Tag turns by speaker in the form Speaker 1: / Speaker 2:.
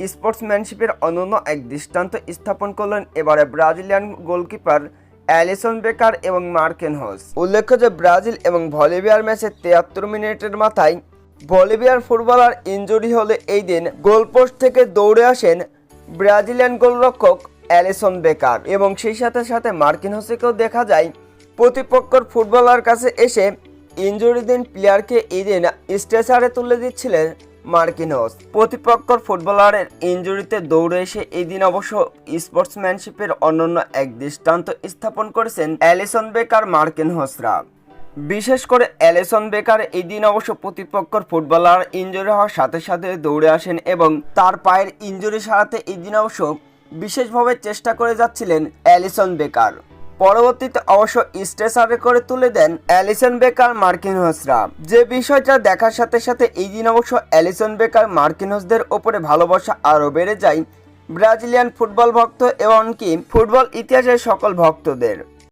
Speaker 1: স্পোর্টসম্যানশিপের অনন্য এক দৃষ্টান্ত স্থাপন করলেন এবারে ব্রাজিলিয়ান গোলকিপার অ্যালিসন বেকার এবং মার্কেন হোস উল্লেখ্য যে ব্রাজিল এবং বলিভিয়ার ম্যাচে তিয়াত্তর মিনিটের মাথায় বলিভিয়ার ফুটবলার ইনজুরি হলে এই দিন গোলপোস্ট থেকে দৌড়ে আসেন ব্রাজিলিয়ান গোলরক্ষক অ্যালিসন বেকার এবং সেই সাথে সাথে মার্কিন হোসেকেও দেখা যায় প্রতিপক্ষর ফুটবলার কাছে এসে ইনজুরি দিন প্লেয়ারকে এই দিন স্ট্রেচারে তুলে দিচ্ছিলেন মার্কিনোস। প্রতিপক্ষর ফুটবলারের ইনজুরিতে দৌড়ে এসে এদিন অবশ্য স্পোর্টসম্যানশিপের অনন্য এক দৃষ্টান্ত স্থাপন করেছেন অ্যালিসন বেকার মার্কিন হোসরা। বিশেষ করে অ্যালিসন বেকার এই দিন অবশ্য প্রতিপক্ষর ফুটবলার ইনজুরি হওয়ার সাথে সাথে দৌড়ে আসেন এবং তার পায়ের ইনজুরি সারাতে এই দিন অবশ্য বিশেষভাবে চেষ্টা করে যাচ্ছিলেন অ্যালিসন বেকার। পরবর্তীতে অবশ্য স্ট্রেচারে করে তুলে দেন অ্যালিসন বেকার, মার্কিন হোসরা। যে বিষয়টা দেখার সাথে সাথে এই দিন অবশ্য অ্যালিসন বেকার, মার্কিন হোসদের ওপরে ভালোবাসা আরও বেড়ে যায় ব্রাজিলিয়ান ফুটবল ভক্ত এমনকি ফুটবল ইতিহাসের সকল ভক্তদের।